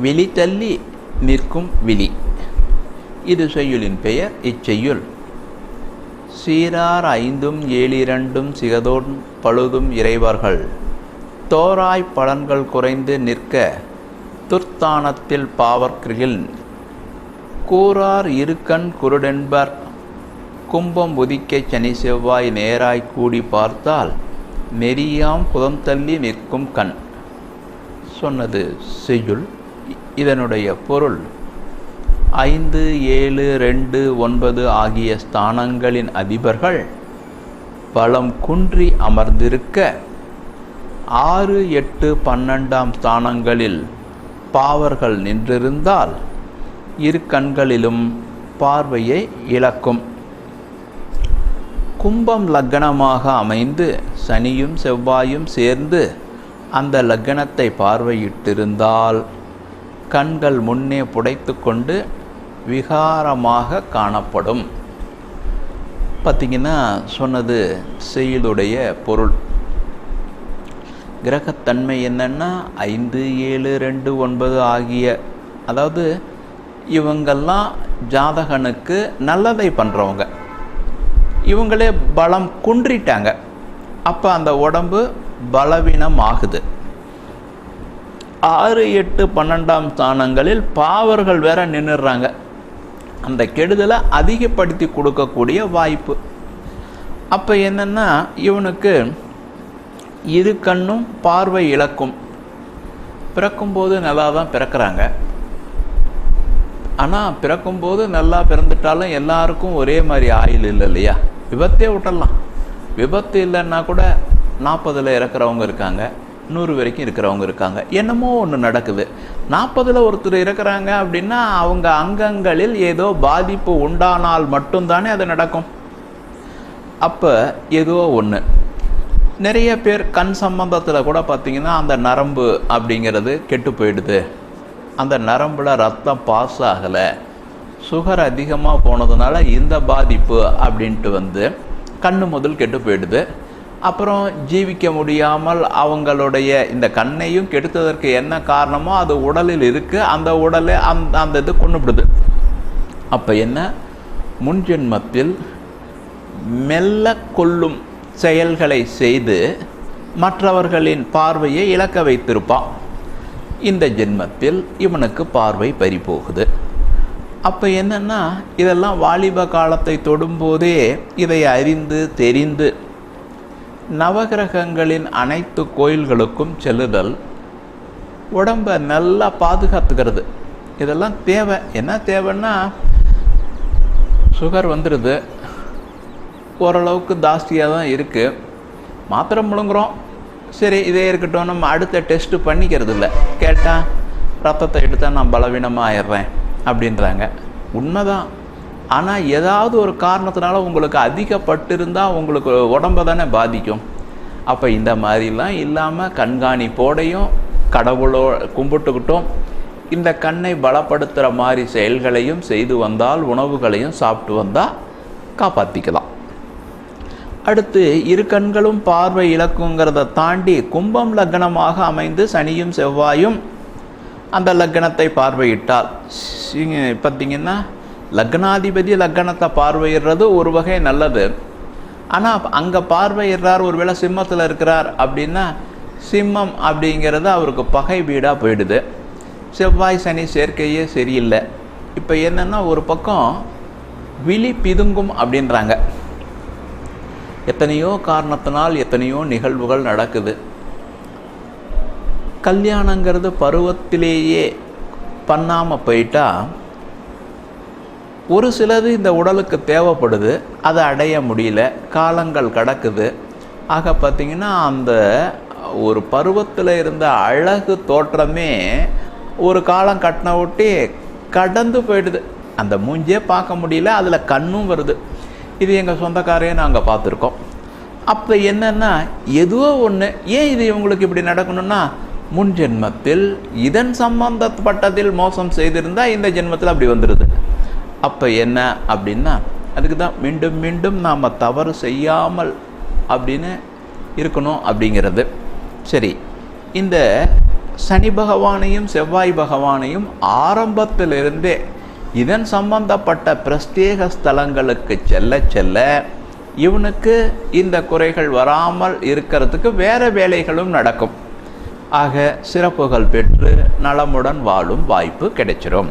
விழி தள்ளி நிற்கும் விழி. இது செய்யுளின் பெயர் இச்செய்யுள். சீரார் ஐந்தும் ஏழிரண்டும் சிகதோன் பழுதும் இறைவர்கள். தோராய் பலன்கள் குறைந்து நிற்க துர்த்தானத்தில் பாவர்கில் கூறார் இருக்கண் குருடென்பர் கும்பம் உதிக்க சனி செவ்வாய் நேராய் கூடி பார்த்தால் நெறியாம் புதந்தள்ளி நிற்கும் கண். சொன்னது செய்யுள். இதனுடைய பொருள் ஐந்து ஏழு ரெண்டு ஒன்பது ஆகிய ஸ்தானங்களின் அதிபர்கள் பலம் குன்றி அமர்ந்திருக்க ஆறு எட்டு பன்னெண்டாம் ஸ்தானங்களில் பாவர்கள் நின்றிருந்தால் இரு கண்களிலும் பார்வையை இழக்கும். கும்பம் லக்கணமாக அமைந்து சனியும் செவ்வாயும் சேர்ந்து அந்த லக்கணத்தை பார்வையிட்டிருந்தால் கண்கள் முன்னே புடைத்து கொண்டு விகாரமாக காணப்படும். பார்த்திங்கன்னா சொன்னது செயலுடைய பொருள். கிரகத்தன்மை என்னென்னா ஐந்து ஏழு ரெண்டு ஒன்பது ஆகிய அதாவது இவங்கெல்லாம் ஜாதகனுக்கு நல்லதை பண்ணுறவங்க இவங்களே பலம் குன்றிட்டாங்க. அப்போ அந்த உடம்பு பலவீனம் ஆகுது ஆறு எட்டு பன்னெண்டாம் ஸ்தானங்களில் பாவர்கள் வேற நின்றுடுறாங்க அந்த கெடுதலை அதிகப்படுத்தி கொடுக்கக்கூடிய வாய்ப்பு. அப்போ என்னென்னா இவனுக்கு இரு கண்ணும் பார்வை இழக்கும். பிறக்கும்போது நல்லா தான் பிறக்கிறாங்க. ஆனால் பிறக்கும்போது நல்லா பிறந்துட்டாலும் எல்லாருக்கும் ஒரே மாதிரி ஆயில் இல்லை இல்லையா? விபத்தே விட்டலாம் விபத்து இல்லைன்னா கூட நாற்பதில் இறக்குறவங்க இருக்காங்க. நூறு வரைக்கும் இருக்கிறவங்க இருக்காங்க. என்னமோ ஒன்று நடக்குது. நாற்பதில் ஒருத்தர் இருக்கிறாங்க அப்படின்னா அவங்க அங்கங்களில் ஏதோ பாதிப்பு உண்டானால் மட்டும்தானே அது நடக்கும். அப்போ ஏதோ ஒன்று நிறைய பேர் கண் சம்பந்தத்தில் கூட பார்த்திங்கன்னா அந்த நரம்பு அப்படிங்கிறது கெட்டு போயிடுது. அந்த நரம்பில் ரத்தம் பாஸ் ஆகலை. சுகர் அதிகமாக போனதுனால இந்த பாதிப்பு அப்படின்ட்டு வந்து கண்ணு முதல் கெட்டு போயிடுது. அப்புறம் ஜீவிக்க முடியாமல் அவங்களுடைய இந்த கண்ணையும் கெடுத்ததற்கு என்ன காரணமோ அது உடலில் இருக்குது அந்த உடலை அந்த அந்த இது கொண்டுபிடுது அப்போ என்ன? முன்ஜென்மத்தில் மெல்ல கொள்ளும் செயல்களை செய்து மற்றவர்களின் பார்வையை இழக்க வைத்திருப்பான். இந்த ஜென்மத்தில் இவனுக்கு பார்வை பறிபோகுது. அப்போ என்னென்னா இதெல்லாம் வாலிப காலத்தை தொடும்போதே இதை அறிந்து தெரிந்து நவகிரகங்களின் அனைத்து கோயில்களுக்கும் செல்லுதல் உடம்பை நல்லா பாதுகாத்துக்கிறது. இதெல்லாம் தேவை. என்ன தேவைன்னா சுகர் வந்துடுது ஓரளவுக்கு ஜாஸ்தியாக தான் இருக்குது மாத்திரை முழுங்குறோம். சரி இதே இருக்கட்டும். நம்ம அடுத்த டெஸ்ட்டு பண்ணிக்கிறது இல்லை கேட்டால் ரத்தத்தை எடுத்தால் நான் பலவீனமாக ஆயிடுறேன் அப்படின்றாங்க. உண்மைதான். ஆனால் ஏதாவது ஒரு காரணத்தினால உங்களுக்கு அதிகப்பட்டிருந்தால் உங்களுக்கு உடம்பை தானே பாதிக்கும். அப்போ இந்த மாதிரிலாம் இல்லாமல் கண்காணிப்போடையும் கடவுளோ கும்பிட்டுக்கிட்டும். இந்த கண்ணை பலப்படுத்துகிற மாதிரி செயல்களையும் செய்து வந்தால் உணவுகளையும் சாப்பிட்டு வந்தால் காப்பாற்றிக்கலாம் அடுத்து இரு கண்களும் பார்வை இழக்குங்கிறத தாண்டி கும்பம் லக்னமாக அமைந்து சனியும் செவ்வாயும் அந்த லக்னத்தை பார்வையிட்டால் பார்த்தீங்கன்னா லக்னாதிபதி லக்னத்தை பார்வையிடுறது ஒரு வகை நல்லது. ஆனால் அங்கே பார்வையிடுறார் ஒருவேளை சிம்மத்தில் இருக்கிறார் அப்படின்னா சிம்மம் அப்படிங்கிறது அவருக்கு பகை வீடாக போயிடுது. செவ்வாய் சனி சேர்க்கையே சரியில்லை. இப்போ என்னென்னா ஒரு பக்கம் விழி பிதுங்கும் அப்படின்றாங்க. எத்தனையோ காரணத்தினால் எத்தனையோ நிகழ்வுகள் நடக்குது. கல்யாணங்கிறது பருவத்திலேயே பண்ணாமல் போயிட்டால் ஒரு சிலது இந்த உடலுக்கு தேவைப்படுது அதை அடைய முடியல காலங்கள் கடக்குது. ஆக பார்த்திங்கன்னா அந்த ஒரு பருவத்தில் இருந்த அழகு தோற்றமே ஒரு காலம் கட்டின ஒட்டி கடந்து போயிடுது. அந்த மூஞ்சே பார்க்க முடியல அதில் கண்ணும் வருது. இது எங்கள் சொந்தக்காரையே நாங்கள் பார்த்துருக்கோம். அப்போ என்னென்னா எதுவோ ஒன்று ஏன் இது இவங்களுக்கு இப்படி நடக்கணும்னா முன் ஜென்மத்தில் இதன் சம்பந்தப்பட்டதில் மோசம் செய்திருந்தால் இந்த ஜென்மத்தில் அப்படி வந்துடுது அப்போ என்ன அப்படின்னா அதுக்கு தான் மீண்டும் மீண்டும் நாம் தவறு செய்யாமல் அப்படின்னு இருக்கணும் அப்படிங்கிறது. சரி இந்த சனி பகவானையும் செவ்வாய் பகவானையும் ஆரம்பத்திலிருந்தே இதன் சம்பந்தப்பட்ட பிரத்யேக ஸ்தலங்களுக்கு செல்ல செல்ல இவனுக்கு இந்த குறைகள் வராமல் இருக்கிறதுக்கு வேறு வேலைகளும் நடக்கும். ஆக சிறப்புகள் பெற்று நலமுடன் வாழும் வாய்ப்பு கிடைச்சிரும்.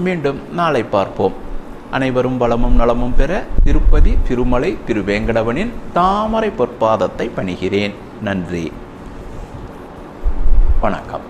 மீண்டும் நாளை பார்ப்போம். அனைவரும் வளமும் நலமும் பெற திருப்பதி திருமலை திருவேங்கடவனின் தாமரை பொற்பாதத்தை பணிகிறேன். நன்றி. வணக்கம்.